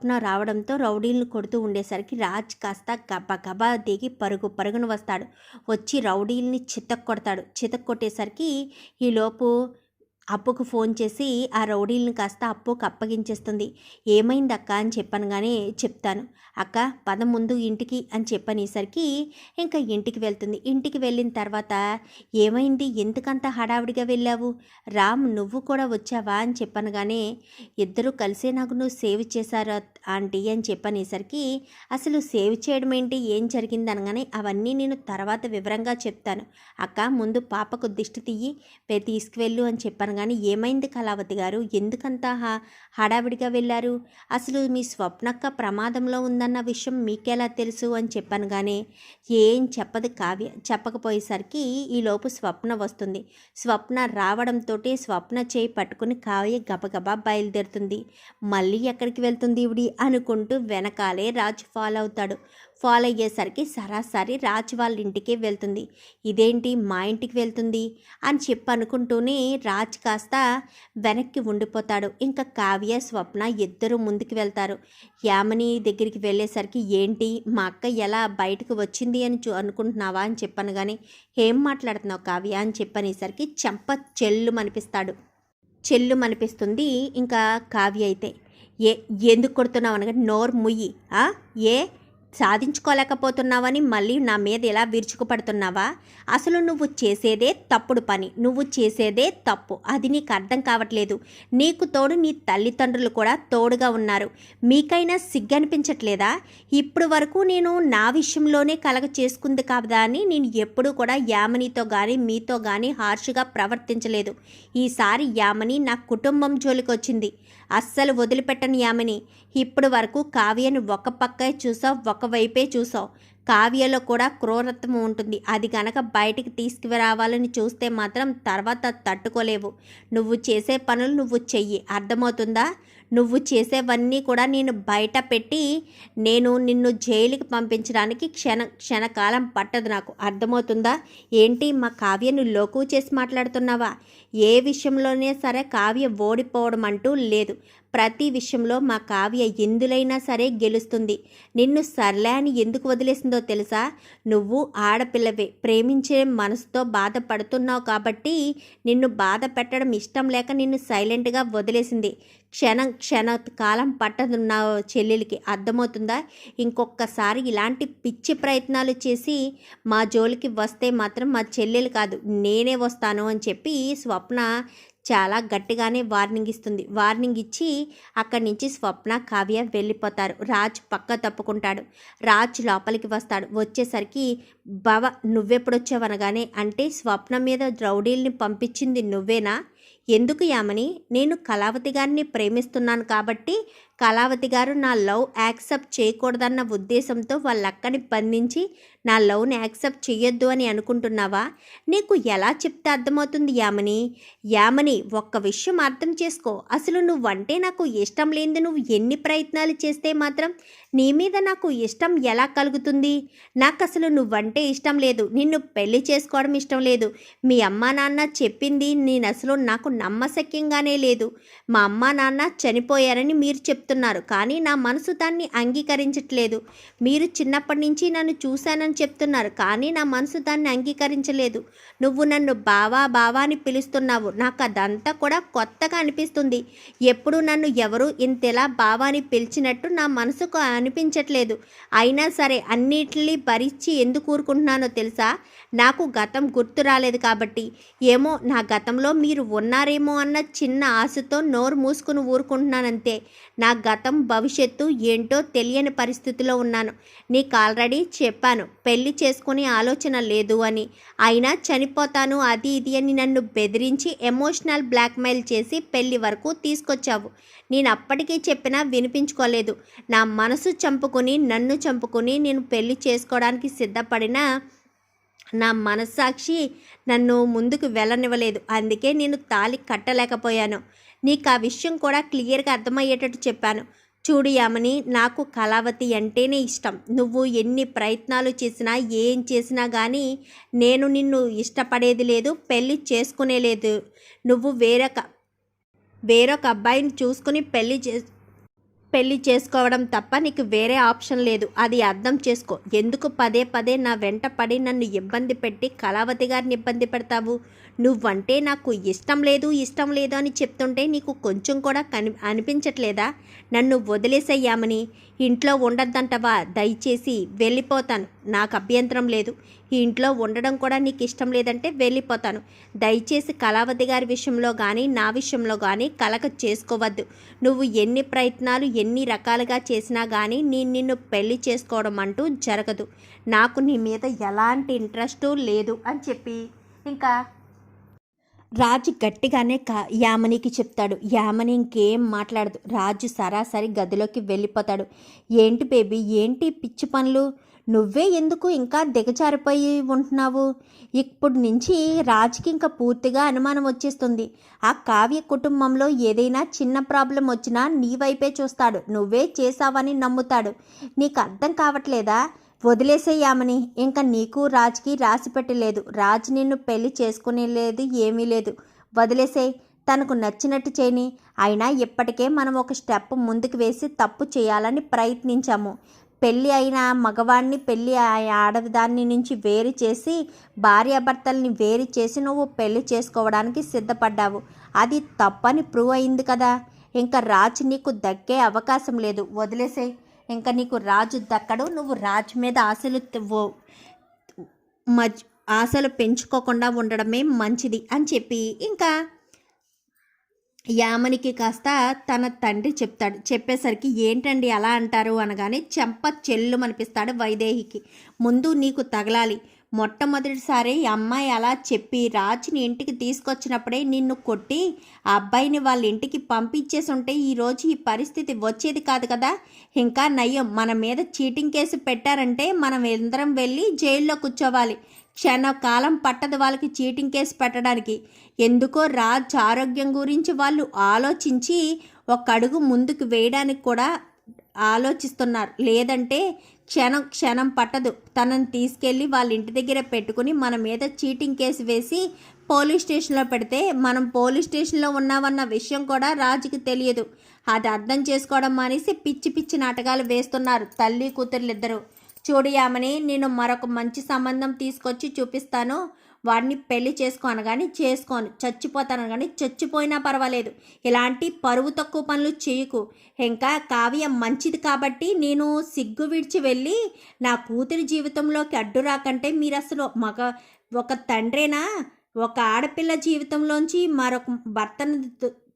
స్వప్న రావడంతో రౌడీలను కొడుతూ ఉండేసరికి రాజ్ కాస్త గబ గబా దిగి పరుగు పరుగున వస్తాడు. వచ్చి రౌడీల్ని చితక్ కొడతాడు చితక్ కొట్టేసరికి ఈలోపు అప్పుకు ఫోన్ చేసి ఆ రౌడీలను కాస్త అప్పుకు అప్పగించేస్తుంది. ఏమైంది అక్క అని చెప్పనగానే చెప్తాను. అక్క పద ముందు ఇంటికి అని చెప్పనేసరికి ఇంకా ఇంటికి వెళ్తుంది. ఇంటికి వెళ్ళిన తర్వాత ఏమైంది? ఎందుకంత హడావిడిగా వెళ్ళావు? రామ్ నువ్వు కూడా వచ్చావా అని చెప్పనగానే ఇద్దరూ కలిసే నాకు నువ్వు సేవ్ చేశారు ఆంటీ అని చెప్పనేసరికి అసలు సేవ్ చేయడం ఏంటి? ఏం జరిగింది అనగానే అవన్నీ నేను తర్వాత వివరంగా చెప్తాను. అక్క ముందు పాపకు దిష్టి తీయి తీసుకువెళ్ళు అని చెప్పాను కానీ ఏమైంది కళావతి గారు? ఎందుకంత హా హడావిడిగా వెళ్ళారు? అసలు మీ స్వప్నక్క ప్రమాదంలో ఉందన్న విషయం మీకెలా తెలుసు అని చెప్పాను కానీ ఏం చెప్పదు కావ్య చెప్పకపోయేసరికి ఈలోపు స్వప్న వస్తుంది. స్వప్న రావడంతో స్వప్న చేయి పట్టుకుని కావ్య గబగబా బయలుదేరుతుంది. మళ్ళీ ఎక్కడికి వెళ్తుంది ఇవిడి అనుకుంటూ వెనకాలే రాజు ఫాలో అవుతాడు. ఫాలో అయ్యేసరికి సరాసరి రాజ్ వాళ్ళ ఇంటికే వెళ్తుంది. ఇదేంటి మా ఇంటికి వెళ్తుంది? అని చెప్పి అనుకుంటూనే రాజ్ కాస్త వెనక్కి ఉండిపోతాడు. ఇంకా కావ్య స్వప్న ఇద్దరు ముందుకు వెళ్తారు. యామని దగ్గరికి వెళ్ళేసరికి ఏంటి మా అక్క ఎలా బయటకు వచ్చింది అని చూ అనుకుంటున్నావా? అని చెప్పాను కానీ ఏం మాట్లాడుతున్నావు కావ్య? అని చెప్పనేసరికి చెంప చెల్లు అనిపిస్తాడు చెల్లు అనిపిస్తుంది ఇంకా కావ్య అయితే. ఏ ఎందుకు కొడుతున్నావు? అనగా నోరు ముయ్యి. ఆ? ఏ? సాధించుకోలేకపోతున్నావని మళ్ళీ నా మీద ఇలా విరుచుకుపడుతున్నావా? అసలు నువ్వు చేసేదే తప్పుడు పని. నువ్వు చేసేదే తప్పు. అది నీకు అర్థం కావట్లేదు. నీకు తోడు నీ తల్లిదండ్రులు కూడా తోడుగా ఉన్నారు. మీకైనా సిగ్గనిపించట్లేదా? ఇప్పుడు వరకు నేను నా విషయంలోనే కలగ చేసుకుంది కాదా అని నేను ఎప్పుడూ కూడా యామనితో కానీ మీతో కానీ హార్ష్గా ప్రవర్తించలేదు. ఈసారి యామని నా కుటుంబం జోలికి వచ్చింది. అస్సలు వదిలిపెట్టని యామని. ఇప్పటి వరకు కావ్యను ఒక పక్కే చూసావు ఒకవైపే చూసావు. కావ్యలో కూడా క్రూరత్వం ఉంటుంది. అది గనక బయటికి తీసుకురావాలని చూస్తే మాత్రం తర్వాత తట్టుకోలేవు. నువ్వు చేసే పనులు నువ్వు చెయ్యి. అర్థమవుతుందా? నువ్వు చేసేవన్నీ కూడా నేను బయట పెట్టి నేను నిన్ను జైలుకి పంపించడానికి క్షణ క్షణకాలం పట్టదు నాకు. అర్థమవుతుందా? ఏంటి మా కావ్యను లోకు చేసి మాట్లాడుతున్నావా? ఏ విషయంలోనే సరే కావ్య ఓడిపోవడం అంటూ లేదు. ప్రతి విషయంలో మా కావ్య ఎందులైనా సరే గెలుస్తుంది. నిన్ను సర్లే అని ఎందుకు వదిలేసిందో తెలుసా? నువ్వు ఆడపిల్లవే. ప్రేమించే మనసుతో బాధపడుతున్నావు కాబట్టి నిన్ను బాధ పెట్టడం ఇష్టం లేక నిన్ను సైలెంట్గా వదిలేసింది. క్షణం క్షణ కాలం పట్టదున్న చెల్లెలికి అర్థమవుతుందా? ఇంకొకసారి ఇలాంటి పిచ్చి ప్రయత్నాలు చేసి మా జోలికి వస్తే మాత్రం మా చెల్లెలు కాదు నేనే వస్తాను అని చెప్పి స్వప్న చాలా గట్టిగానే వార్నింగ్ ఇస్తుంది. వార్నింగ్ ఇచ్చి అక్కడి నుంచి స్వప్న కావ్య వెళ్ళిపోతారు. రాజ్ పక్క తప్పుకుంటాడు. రాజ్ లోపలికి వస్తాడు. వచ్చేసరికి బావ నువ్వెప్పుడొచ్చావనగానే అంటే స్వప్న మీద రౌడీల్ని పంపించింది నువ్వేనా? ఎందుకు యామని? నేను కళావతి గారిని ప్రేమిస్తున్నాను కాబట్టి కళావతి గారు నా లవ్ యాక్సెప్ట్ చేయకూడదన్న ఉద్దేశంతో వాళ్ళక్కని బంధించి నా లవ్ని యాక్సెప్ట్ చేయొద్దు అని అనుకుంటున్నావా? నీకు ఎలా చెప్తే అర్థమవుతుంది యామని? యామని ఒక్క విషయం అర్థం చేసుకో. అసలు నువ్వంటే నాకు ఇష్టం లేనిది నువ్వు ఎన్ని ప్రయత్నాలు చేస్తే మాత్రం నీ మీద నాకు ఇష్టం ఎలా కలుగుతుంది? నాకు అసలు నువ్వంటే ఇష్టం లేదు. నిన్ను పెళ్ళి చేసుకోవడం ఇష్టం లేదు. మీ అమ్మా నాన్న చెప్పింది నేను అసలు నాకు నమ్మశక్యంగానే లేదు. మా అమ్మా నాన్న చనిపోయారని మీరు చెప్తున్నారు. కానీ నా మనసు దాన్ని అంగీకరించట్లేదు. మీరు చిన్నప్పటి నుంచి నన్ను చూశానని చెప్తున్నారు. కానీ నా మనసు దాన్ని అంగీకరించలేదు. నువ్వు నన్ను బావా బావా అని పిలుస్తున్నావు. నాకు అదంతా కూడా కొత్తగా అనిపిస్తుంది. ఎప్పుడు నన్ను ఎవరు ఇంతలా బావా అని పిలిచినట్టు నా మనసుకు అనిపించట్లేదు. అయినా సరే అన్నిటిని భరించి ఎందుకు ఊరుకుంటున్నానో తెలుసా? నాకు గతం గుర్తు రాలేదు కాబట్టి. ఏమో నా గతంలో మీరు ఉన్నారేమో అన్న చిన్న ఆశతో నోరు మూసుకుని ఊరుకుంటున్నానంతే. నా గతం భవిష్యత్తు ఏంటో తెలియని పరిస్థితిలో ఉన్నాను. నీకు ఆల్రెడీ చెప్పాను. పెళ్ళి చేసుకునే ఆలోచన లేదు అని. అయినా చనిపోతాను అది ఇది అని నన్ను బెదిరించి ఎమోషనల్ బ్లాక్మెయిల్ చేసి పెళ్ళి వరకు తీసుకొచ్చావు. నేను అప్పటికీ చెప్పినా వినిపించుకోలేదు. నా మనసు చంపుకుని నన్ను చంపుకుని నేను పెళ్ళి చేసుకోవడానికి సిద్ధపడినా నా మనస్సాక్షి నన్ను ముందుకు వెళ్ళనివ్వలేదు. అందుకే నేను తాళి కట్టలేకపోయాను. నీకు ఆ విషయం కూడా క్లియర్గా అర్థమయ్యేటట్టు చెప్పాను. చూడు యామని నాకు కళావతి అంటేనే ఇష్టం. నువ్వు ఎన్ని ప్రయత్నాలు చేసినా ఏం చేసినా కానీ నేను నిన్ను ఇష్టపడేది లేదు పెళ్ళి చేసుకునే లేదు నువ్వు వేరొక వేరొక అబ్బాయిని చూసుకుని పెళ్ళి చే పెళ్ళి చేసుకోవడం తప్ప నీకు వేరే ఆప్షన్ లేదు. అది అర్థం చేసుకో. ఎందుకు పదే పదే నా వెంట పడి నన్ను ఇబ్బంది పెట్టి కళావతి గారిని ఇబ్బంది పెడతావు? నువ్వంటే నాకు ఇష్టం లేదు ఇష్టం లేదు అని చెప్తుంటే నీకు కొంచెం కూడా కని అనిపించట్లేదా? నన్ను వదిలేసయ్యామని ఇంట్లో ఉండద్దంటవా? దయచేసి వెళ్ళిపోతాను. నాకు అభ్యంతరం లేదు. ఈ ఇంట్లో ఉండడం కూడా నీకు ఇష్టం లేదంటే వెళ్ళిపోతాను. దయచేసి కళావతి గారి విషయంలో కానీ నా విషయంలో కానీ కలక చేసుకోవద్దు. నువ్వు ఎన్ని ప్రయత్నాలు ఎన్ని రకాలుగా చేసినా కానీ నేను నిన్ను పెళ్ళి చేసుకోవడం అంటూ జరగదు. నాకు నీ మీద ఎలాంటి ఇంట్రెస్టు లేదు అని చెప్పి. ఇంకా రాజు గట్టిగానే కా యామనికి చెప్తాడు. యామని ఇంకేం మాట్లాడదు. రాజు సరాసరి గదిలోకి వెళ్ళిపోతాడు. ఏంటి బేబీ? ఏంటి పిచ్చి పనులు? నువ్వే ఎందుకు ఇంకా దిగజారిపోయి ఉంటున్నావు? ఇప్పుడు నుంచి రాజుకి ఇంకా పూర్తిగా అనుమానం వచ్చేస్తుంది. ఆ కావ్య కుటుంబంలో ఏదైనా చిన్న ప్రాబ్లం వచ్చినా నీ వైపే చూస్తాడు. నువ్వే చేసావని నమ్ముతాడు. నీకు అర్థం కావట్లేదా? వదిలేసేయామని. ఇంకా నీకు రాజ్కి రాసి పెట్టలేదు. రాజు నిన్ను పెళ్ళి చేసుకునే లేదు ఏమీ లేదు. వదిలేసేయ్ తనకు నచ్చినట్టు చేయని. అయినా ఇప్పటికే మనం ఒక స్టెప్ ముందుకు వేసి తప్పు చేయాలని ప్రయత్నించాము. పెళ్ళి అయిన మగవాడిని పెళ్ళి ఆ- ఆడదాన్ని నుంచి వేరు చేసి భార్యాభర్తల్ని వేరు చేసి నువ్వు పెళ్ళి చేసుకోవడానికి సిద్ధపడ్డావు. అది తప్పని ప్రూవ్ అయింది కదా. ఇంకా రాజు నీకు దక్కే అవకాశం లేదు. వదిలేసే. ఇంకా నీకు రాజు దక్కడు నువ్వు రాజు మీద ఆశలు మజ్ ఆశలు పెంచుకోకుండా ఉండడమే మంచిది అని చెప్పి ఇంకా యామనికి కాస్త తన తండ్రి చెప్తాడు. చెప్పేసరికి ఏంటండి అలా అంటారు? అనగానే చెంప చెల్లు అనిపిస్తాడు వైదేహికి. ముందు నీకు తగలాలి. మొట్టమొదటిసారి అమ్మాయి అలా చెప్పి రాజుని ఇంటికి తీసుకొచ్చినప్పుడే నిన్ను కొట్టి ఆ అబ్బాయిని వాళ్ళ ఇంటికి పంపించేసి ఉంటే ఈరోజు ఈ పరిస్థితి వచ్చేది కాదు కదా. ఇంకా నయ్యం. మన మీద చీటింగ్ కేసు పెట్టారంటే మనం ఇందరం వెళ్ళి జైల్లో కూర్చోవాలి. క్షణకాలం పట్టదు వాళ్ళకి చీటింగ్ కేసు పెట్టడానికి. ఎందుకో రాజ్ ఆరోగ్యం గురించి వాళ్ళు ఆలోచించి ఒక అడుగు ముందుకు వేయడానికి కూడా ఆలోచిస్తున్నారు. లేదంటే క్షణం క్షణం పట్టదు. తనని తీసుకెళ్ళి వాళ్ళ ఇంటి దగ్గర పెట్టుకుని మన మీద చీటింగ్ కేసు వేసి పోలీస్ స్టేషన్లో పెడితే మనం పోలీస్ స్టేషన్లో ఉన్నామన్న విషయం కూడా రాజుకి తెలియదు. అది అర్థం చేసుకోవడం మానేసి పిచ్చి పిచ్చి నాటకాలు వేస్తున్నారు తల్లి కూతుర్లిద్దరూ. చూడు యామని నేను మరొక మంచి సంబంధం తీసుకొచ్చి చూపిస్తాను. వాడిని పెళ్ళి చేసుకోను కానీ చేసుకోను. చచ్చిపోతాను కానీ చచ్చిపోయినా పర్వాలేదు. ఇలాంటి పరువు తక్కువ పనులు చేయకు. ఇంకా కావ్య మంచిది కాబట్టి నేను సిగ్గు విడిచి వెళ్ళి నా కూతురి జీవితంలోకి అడ్డు రాకంటే మీరు అసలు మగ ఒక తండ్రేనా? ఒక ఆడపిల్ల జీవితంలోంచి మరొక భర్తను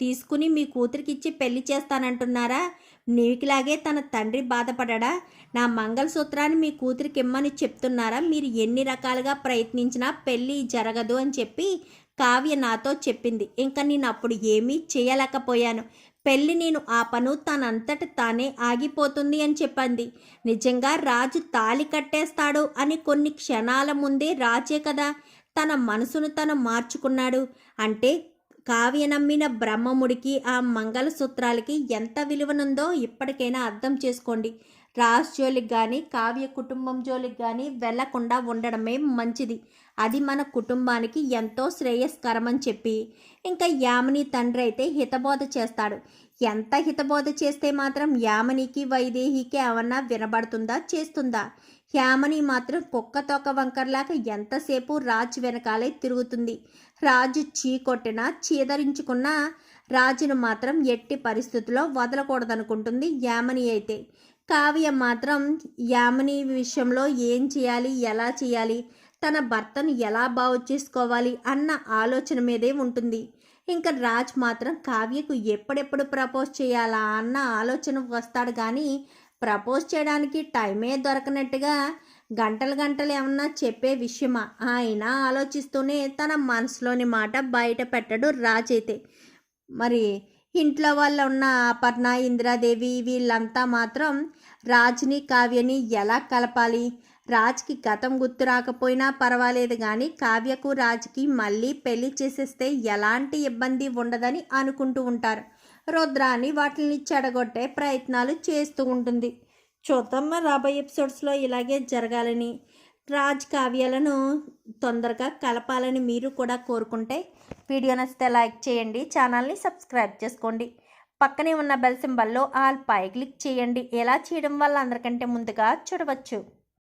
తీసుకుని మీ కూతురికి ఇచ్చి పెళ్ళి చేస్తానంటున్నారా? నీకులాగే తన తండ్రి బాధపడడా? నా మంగళసూత్రాన్ని మీ కూతురికి ఇమ్మని చెప్తున్నారా? మీరు ఎన్ని రకాలుగా ప్రయత్నించినా పెళ్ళి జరగదు అని చెప్పి కావ్య నాతో చెప్పింది. ఇంకా నేను అప్పుడు ఏమీ చేయలేకపోయాను. పెళ్ళి నేను ఆ పను తనంతట తానే ఆగిపోతుంది అని చెప్పింది. నిజంగా రాజు తాలి కట్టేస్తాడు అని కొన్ని క్షణాల ముందే రాజే కదా తన మనసును తను మార్చుకున్నాడు. అంటే కావ్య నమ్మిన బ్రహ్మముడికి ఆ మంగళసూత్రాలకి ఎంత విలువనుందో ఇప్పటికైనా అర్థం చేసుకోండి. రాజ్ జోలికి కానీ కావ్య కుటుంబం జోలికి కానీ వెళ్ళకుండా ఉండడమే మంచిది. అది మన కుటుంబానికి ఎంతో శ్రేయస్కరం అని చెప్పి. ఇంకా యామిని తండ్రి అయితే హితబోధ చేస్తాడు. ఎంత హితబోధ చేస్తే మాత్రం యామినికి వైదేహికి ఏమన్నా వినబడుతుందా చేస్తుందా? యామని మాత్రం కుక్క తోక వంకర్లాగా ఎంతసేపు రాజు వెనకాలే తిరుగుతుంది. రాజు చీకొట్టినా చీదరించుకున్నా రాజును మాత్రం ఎట్టి పరిస్థితుల్లో వదలకూడదనుకుంటుంది యామని అయితే. కావ్య మాత్రం యామని విషయంలో ఏం చేయాలి ఎలా చేయాలి తన భర్తను ఎలా బాగు చేసుకోవాలి అన్న ఆలోచన మీదే ఉంటుంది. ఇంకా రాజ్ మాత్రం కావ్యకు ఎప్పుడెప్పుడు ప్రపోజ్ చేయాలా అన్న ఆలోచన వస్తాడు కానీ ప్రపోజ్ చేయడానికి టైమే దొరకనట్టుగా గంటలు గంటలు ఏమన్నా చెప్పే విషయమా? ఆయన ఆలోచిస్తూనే తన మనసులోని మాట బయట పెట్టడు రాజైతే. మరి ఇంట్లో వాళ్ళు ఉన్న అపర్ణ ఇందిరాదేవి వీళ్ళంతా మాత్రం రాజ్ని కావ్యని ఎలా కలపాలి? రాజ్కి గతం గుర్తు రాకపోయినా పర్వాలేదు కానీ కావ్యకు రాజ్కి మళ్ళీ పెళ్ళి చేసేస్తే ఎలాంటి ఇబ్బంది ఉండదని అనుకుంటూ ఉంటారు. రుద్రాని వాటిని చెడగొట్టే ప్రయత్నాలు చేస్తూ ఉంటుంది. చూద్దాం రాబోయే ఎపిసోడ్స్లో ఇలాగే జరగాలని రాజ్ కావ్యాలను తొందరగా కలపాలని మీరు కూడా కోరుకుంటే వీడియో నచ్చితే లైక్ చేయండి ఛానల్ని సబ్స్క్రైబ్ చేసుకోండి. పక్కనే ఉన్న బెల్ సింబల్లో ఆల్ పై క్లిక్ చేయండి. ఎలా చేయడం వల్ల అందరికంటే ముందుగా చూడవచ్చు.